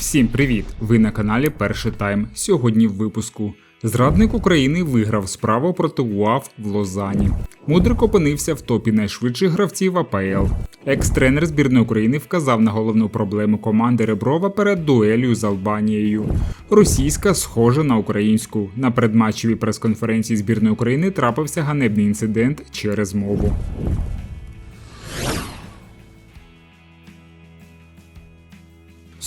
Всім привіт! Ви на каналі Перший Тайм. Сьогодні в випуску. Зрадник України виграв справу проти УАФ в Лозані. Мудрик опинився в топі найшвидших гравців АПЛ. Екс-тренер збірної України вказав на головну проблему команди Реброва перед дуелью з Албанією. Російська схожа на українську. На предматчевій прес-конференції збірної України трапився ганебний інцидент через мову.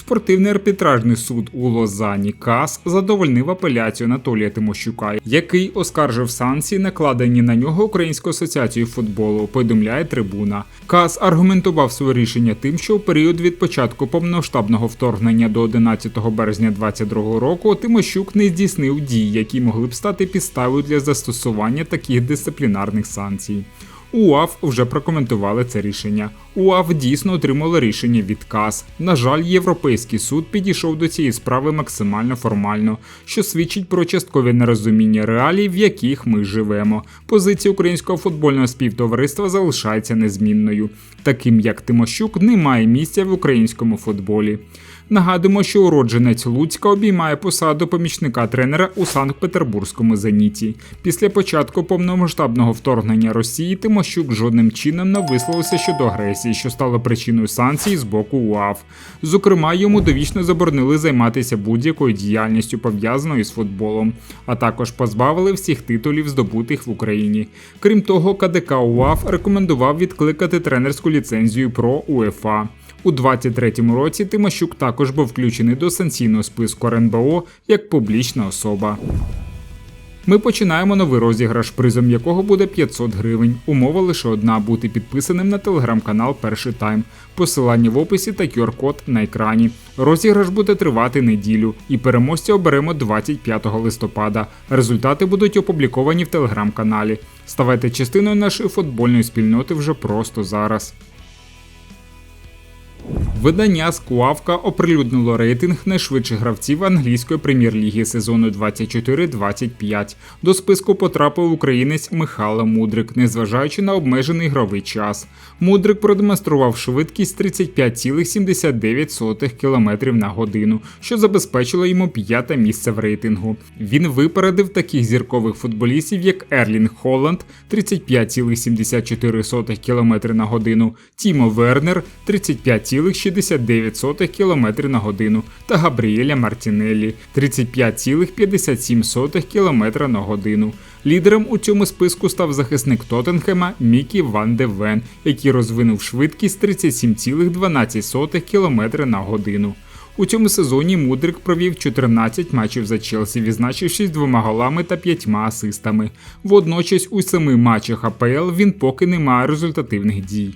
Спортивний арбітражний суд у Лозані КАС задовольнив апеляцію Анатолія Тимощука, який оскаржив санкції, накладені на нього Українською асоціацією футболу. Повідомляє трибуна. КАС аргументував своє рішення тим, що у період від початку повномасштабного вторгнення до 11 березня 2022 року Тимощук не здійснив дій, які могли б стати підставою для застосування таких дисциплінарних санкцій. УАФ вже прокоментували це рішення. УАФ дійсно отримало рішення від КАС. На жаль, Європейський суд підійшов до цієї справи максимально формально, що свідчить про часткове нерозуміння реалій, в яких ми живемо. Позиція українського футбольного співтовариства залишається незмінною. Таким як Тимощук немає місця в українському футболі. Нагадуємо, що уродженець Луцька обіймає посаду помічника тренера у Санкт-Петербурзькому зеніті. Після початку повномасштабного вторгнення Росії Тимощук жодним чином не висловився щодо агресії, що стало причиною санкцій з боку УАФ. Зокрема, йому довічно заборонили займатися будь-якою діяльністю пов'язаною з футболом, а також позбавили всіх титулів, здобутих в Україні. Крім того, КДК УАФ рекомендував відкликати тренерську ліцензію про УЕФА. У 23-му році Тимощук також був включений до санкційного списку РНБО як публічна особа. Ми починаємо новий розіграш, призом якого буде 500 гривень. Умова лише одна бути підписаним на телеграм-канал Перший тайм. Посилання в описі та QR-код на екрані. Розіграш буде тривати неділю, і переможця оберемо 25 листопада. Результати будуть опубліковані в телеграм-каналі. Ставайте частиною нашої футбольної спільноти вже просто зараз. Thank you. Видання Скуавка оприлюднило рейтинг найшвидших гравців англійської прем'єр-ліги сезону 24-25. До списку потрапив українець Михайло Мудрик, незважаючи на обмежений ігровий час. Мудрик продемонстрував швидкість 35,79 км на годину, що забезпечило йому п'яте місце в рейтингу. Він випередив таких зіркових футболістів, як Ерлінг Холланд 35,74 км на годину, Тімо Вернер 35,60 69 км на годину та Габріеля Мартінеллі 35,57 км на годину. Лідером у цьому списку став захисник Тоттенхема Мікі Ван де Вен, який розвинув швидкість 37,12 км на годину. У цьому сезоні Мудрик провів 14 матчів за Челсі, відзначившись двома голами та п'ятьма асистами. Водночас у семи матчах АПЛ він поки не має результативних дій.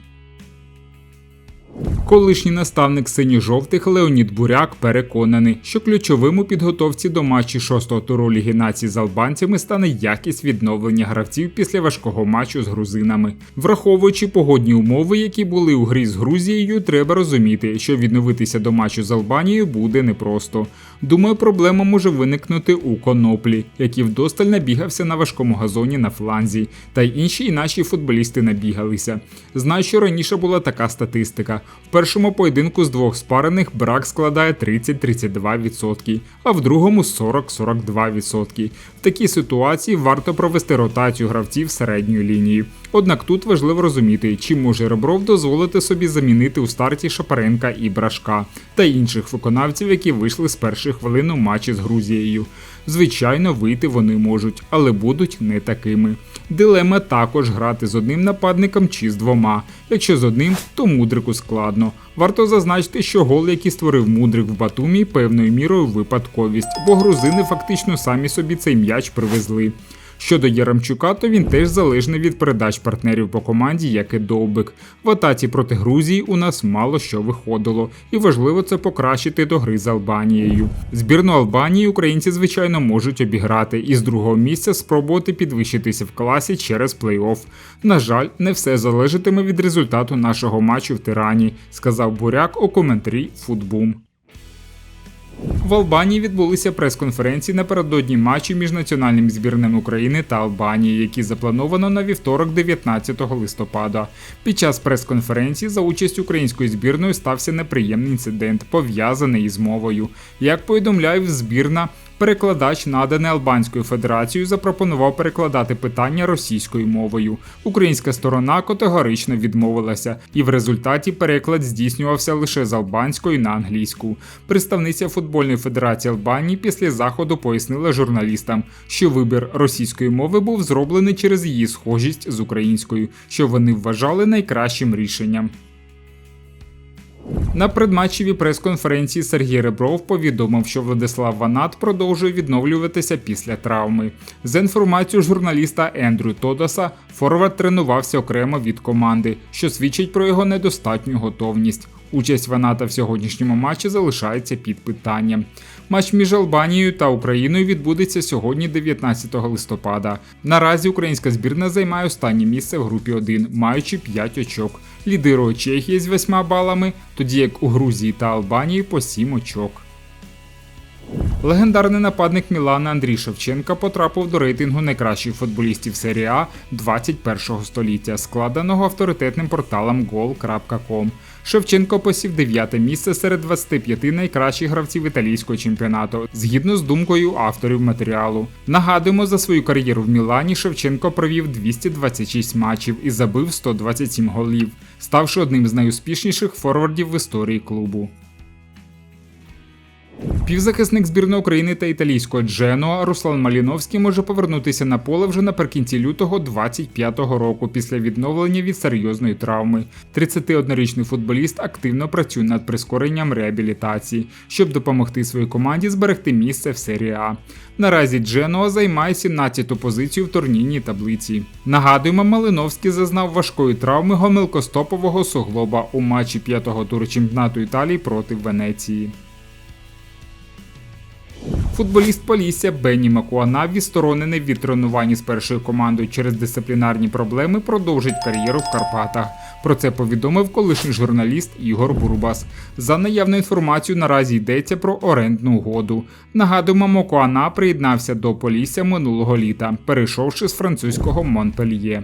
Колишній наставник синьо-жовтих Леонід Буряк переконаний, що ключовим у підготовці до матчі шостого туру Ліги націй з албанцями стане якість відновлення гравців після важкого матчу з грузинами. Враховуючи погодні умови, які були у грі з Грузією, треба розуміти, що відновитися до матчу з Албанією буде непросто. Думаю, проблема може виникнути у коноплі, який вдосталь набігався на важкому газоні на фланзі, та й інші і наші футболісти набігалися. Знаю, що раніше була така статистика. Першому поєдинку з двох спарених брак складає 30-32%, а в другому 40-42%. В такій ситуації варто провести ротацію гравців середньої лінії. Однак тут важливо розуміти, чи може Ребров дозволити собі замінити у старті Шапаренка і Брашка та інших виконавців, які вийшли з перших хвилин у матчі з Грузією. Звичайно, вийти вони можуть, але будуть не такими. Дилема також грати з одним нападником чи з двома. Якщо з одним, то мудрику складно. Варто зазначити, що гол, який створив мудрик в Батумі, певною мірою випадковість, бо грузини фактично самі собі цей м'яч привезли. Щодо Яремчука, то він теж залежний від передач партнерів по команді, як і Довбик. В атаці проти Грузії у нас мало що виходило, і важливо це покращити до гри з Албанією. Збірну Албанії українці, звичайно, можуть обіграти і з другого місця спробувати підвищитися в класі через плей-офф. На жаль, не все залежатиме від результату нашого матчу в Тирані, сказав Буряк у коментарі Футбум. В Албанії відбулися прес-конференції напередодні матчів між національними збірними України та Албанії, які заплановано на вівторок, 19 листопада. Під час прес-конференції за участь української збірної стався неприємний інцидент, пов'язаний із мовою. Як повідомляє збірна, Перекладач, наданий Албанською федерацією, запропонував перекладати питання російською мовою. Українська сторона категорично відмовилася, і в результаті переклад здійснювався лише з албанської на англійську. Представниця футбольної федерації Албанії після заходу пояснила журналістам, що вибір російської мови був зроблений через її схожість з українською, що вони вважали найкращим рішенням. На предматчевій прес-конференції Сергій Ребров повідомив, що Владислав Ванат продовжує відновлюватися після травми. За інформацією журналіста Ендрю Тодаса, Форвард тренувався окремо від команди, що свідчить про його недостатню готовність. Участь Ваната в сьогоднішньому матчі залишається під питанням. Матч між Албанією та Україною відбудеться сьогодні, 19 листопада. Наразі українська збірна займає останнє місце в групі 1, маючи 5 очок. Лідирує Чехія з 8 балами, тоді як у Грузії та Албанії по 7 очок. Легендарний нападник Мілана Андрій Шевченка потрапив до рейтингу найкращих футболістів серії А 21-го століття, складеного авторитетним порталом goal.com. Шевченко посів 9 місце серед 25 найкращих гравців італійського чемпіонату, згідно з думкою авторів матеріалу. Нагадуємо, за свою кар'єру в Мілані Шевченко провів 226 матчів і забив 127 голів, ставши одним з найуспішніших форвардів в історії клубу. Півзахисник збірної України та італійського Дженуа Руслан Маліновський може повернутися на поле вже наприкінці лютого 25-го року після відновлення від серйозної травми. 31-річний футболіст активно працює над прискоренням реабілітації, щоб допомогти своїй команді зберегти місце в серії А. Наразі Дженуа займає 17-ту позицію в турнірній таблиці. Нагадуємо, Малиновський зазнав важкої травми гомелкостопового суглоба у матчі п'ятого туру чемпіонату Італії проти Венеції. Футболіст Полісся Бенні Макуана, відсторонений від тренувань з першою командою через дисциплінарні проблеми, продовжить кар'єру в Карпатах. Про це повідомив колишній журналіст Ігор Бурбас. За наявною інформацією, наразі йдеться про орендну угоду. Нагадуємо, Макуана приєднався до Полісся минулого літа, перейшовши з французького Монпельє.